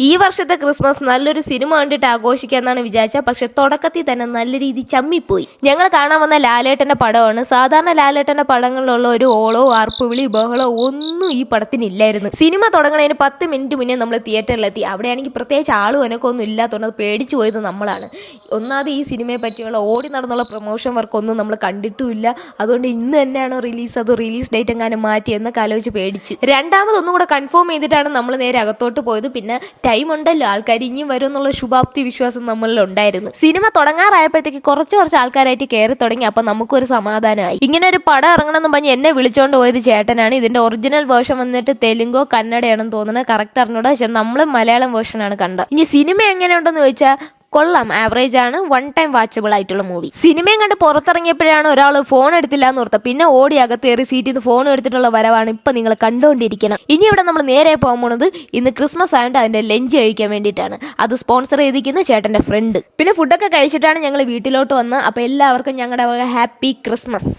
ഈ വർഷത്തെ ക്രിസ്മസ് നല്ലൊരു സിനിമ കണ്ടിട്ട് ആഘോഷിക്കാന്നാണ് വിചാരിച്ചത്. പക്ഷെ തുടക്കത്തിൽ തന്നെ നല്ല രീതി ചമ്മിപ്പോയി. ഞങ്ങൾ കാണാൻ വന്ന ലാലേട്ടന്റെ പടമാണ്. സാധാരണ ലാലേട്ടന്റെ പടങ്ങളിലുള്ള ഒരു ഓളോ ആർപ്പുവിളി ബഹളോ ഒന്നും ഈ പടത്തിനില്ലായിരുന്നു സിനിമ തുടങ്ങണതിന് പത്ത് മിനിറ്റ് മുന്നേ നമ്മൾ തിയേറ്ററിലെത്തി. അവിടെയാണെങ്കിൽ പ്രത്യേകിച്ച് ആളും എനക്കൊന്നും ഇല്ലാത്തതുകൊണ്ട് അത് പേടിച്ചു പോയത് നമ്മളാണ്. ഒന്നാമത് ഈ സിനിമയെ പറ്റിയുള്ള ഓടി നടന്നുള്ള പ്രൊമോഷൻ വർക്ക് ഒന്നും നമ്മൾ കണ്ടിട്ടുമില്ല. അതുകൊണ്ട് ഇന്ന് തന്നെയാണോ റിലീസ്? അത് റിലീസ് ഡേറ്റ് എങ്ങാനും മാറ്റി എന്നൊക്കെ ആലോചിച്ച് പേടിച്ച്. രണ്ടാമത് ഒന്നും കൂടെ കൺഫേം ചെയ്തിട്ടാണ് നമ്മൾ നേരെ അകത്തോട്ട് പോയത്. പിന്നെ ടൈം ഉണ്ടല്ലോ. ആൾക്കാർ ഇനിയും വരും എന്നുള്ള ശുഭാപ്തി വിശ്വാസം നമ്മളിൽ ഉണ്ടായിരുന്നു. സിനിമ തുടങ്ങാറായപ്പോഴത്തേക്ക് കുറച്ച് കുറച്ച് ആൾക്കാരായിട്ട് കയറി തുടങ്ങി. അപ്പൊ നമുക്കൊരു സമാധാനമായി. ഇങ്ങനെ ഒരു പടം ഇറങ്ങണമെന്ന് പറഞ്ഞ് എന്നെ വിളിച്ചോണ്ട് പോയത് ചേട്ടനാണ്. ഇതിന്റെ ഒറിജിനൽ വേർഷൻ വന്നിട്ട് തെലുങ്കോ കന്നഡയാണെന്ന് തോന്നുന്നത് കറക്റ്റ് അറിഞ്ഞൂടാ. പക്ഷെ നമ്മൾ മലയാളം വേർഷനാണ് കണ്ടത്. ഇനി സിനിമ എങ്ങനെയുണ്ടെന്ന് ചോദിച്ചാൽ കൊള്ളാം. ആവറേജ് ആണ്. വൺ ടൈം വാച്ചബിൾ ആയിട്ടുള്ള മൂവി സിനിമയും കണ്ട് പുറത്തിറങ്ങിയപ്പോഴാണ് ഒരാൾ ഫോൺ എടുത്തില്ല എന്ന് ഓർത്ത പിന്നെ ഓടി അകത്ത് കയറി സീറ്റിൽ നിന്ന് ഫോൺ എടുത്തിട്ടുള്ള വരവാണ് ഇപ്പൊ നിങ്ങൾ കണ്ടുകൊണ്ടിരിക്കണം ഇനി ഇവിടെ നമ്മൾ നേരെ പോകാൻ പോണത് ഇന്ന് ക്രിസ്മസ് ആയതുകൊണ്ട് അതിന്റെ ലഞ്ച് കഴിക്കാൻ വേണ്ടിയിട്ടാണ്. അത് സ്പോൺസർ ചെയ്തിരിക്കുന്ന ചേട്ടന്റെ ഫ്രണ്ട് പിന്നെ ഫുഡൊക്കെ കഴിച്ചിട്ടാണ് ഞങ്ങൾ വീട്ടിലോട്ട് വന്നത്. അപ്പൊ എല്ലാവർക്കും ഞങ്ങളുടെ ഹാപ്പി ക്രിസ്മസ്